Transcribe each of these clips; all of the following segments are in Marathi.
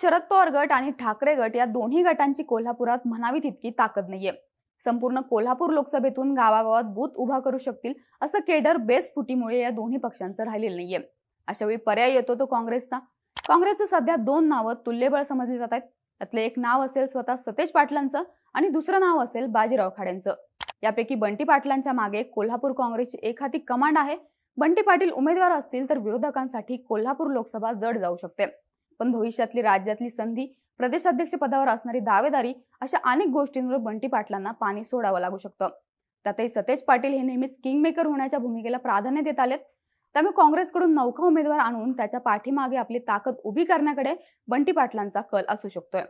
शरद पवार गट आणि ठाकरे गट या दोन्ही गटांची कोल्हापुरात म्हणावी तितकी ताकद नाहीये. संपूर्ण कोल्हापूर लोकसभेतून गावागावात बूथ उभा करू शकतील असं केडर बेस फुटीमुळे या दोन्ही पक्षांचं राहिलेलं नाहीये. अशा वेळी पर्याय येतो तो काँग्रेसचा. काँग्रेसचं सध्या दोन नावं तुल्यबळ समजली जात आहेत. त्यातलं एक नाव असेल स्वतः सतेज पाटलांचं आणि दुसरं नाव असेल बाजीराव खाड्यांचं यापैकी बंटी पाटलांच्या मागे कोल्हापूर काँग्रेसची एक हाती कमांड आहे. बंटी पाटील उमेदवार असतील तर विरोधकांसाठी कोल्हापूर लोकसभा जड जाऊ शकते. पण भविष्यातली राज्यातली संधी प्रदेशाध्यक्ष पदावर असणारी दावेदारी अशा अनेक गोष्टींवर बंटी पाटलांना पाणी सोडावं लागू शकतं. त्यातही सतेज पाटील हे नेहमीच किंगमेकर होण्याच्या भूमिकेला प्राधान्य देत आलेत. त्यामुळे काँग्रेसकडून नौका उमेदवार आणून त्याच्या पाठीमागे आपली ताकद उभी करण्याकडे बंटी पाटलांचा कल असू शकतोय.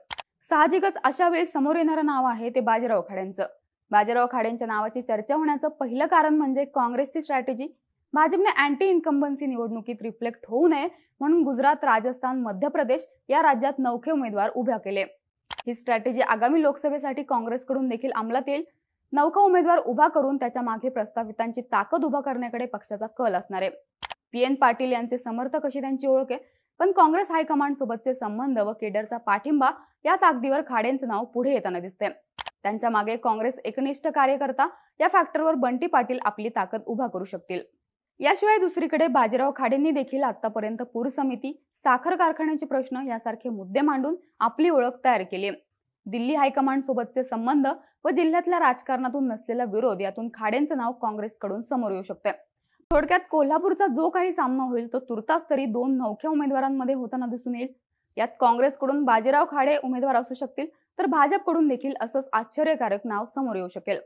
साहजिकच अशा वेळी समोर येणारं नाव आहे ते बाजीराव खाड्यांचं बाजीराव खाड्यांच्या नावाची चर्चा होण्याचं पहिलं कारण म्हणजे काँग्रेसची स्ट्रॅटेजी भाजपने अँटी इन्कम्बन्सी निवडणुकीत रिफ्लेक्ट होऊ नये म्हणून गुजरात राजस्थान मध्य प्रदेश या राज्यात नवखे उमेदवार उभ्या केले. ही स्ट्रॅटेजी आगामी लोकसभेसाठी काँग्रेसकडून देखील अंमलात येईल. नौका उमेदवार उभा करून त्याच्यामागे प्रस्तावितांची ताकद उभा करण्याकडे पक्षाचा कल असणार आहे. पी एन पाटील यांचे समर्थक अशी त्यांची ओळख आहे. पण काँग्रेस हायकमांड सोबतचे संबंध व केडरचा पाठिंबा या ताकदीवर खाडेंचं नाव पुढे येताना दिसते त्यांच्या मागे काँग्रेस एकनिष्ठ कार्यकर्ता या फॅक्टरवर बंटी पाटील आपली ताकद उभा करू शकतील. याशिवाय दुसरीकडे बाजीराव खाडेंनी देखील आतापर्यंत पूर समिती साखर कारखान्याचे प्रश्न यासारखे मुद्दे मांडून आपली ओळख तयार केली दिल्ली हायकमांड सोबतचे संबंध व जिल्ह्यातल्या राजकारणातून नसलेला विरोध यातून खाडेंचं नाव काँग्रेसकडून समोर येऊ शकते थोडक्यात कोल्हापूरचा जो काही सामना होईल तो तुर्तास तरी दोन नौख्या उमेदवारांमध्ये होताना दिसून येईल. यात काँग्रेसकडून बाजीराव खाडे उमेदवार असू शकतील तर भाजपकडून देखील असंच आश्चर्यकारक नाव समोर येऊ शकेल.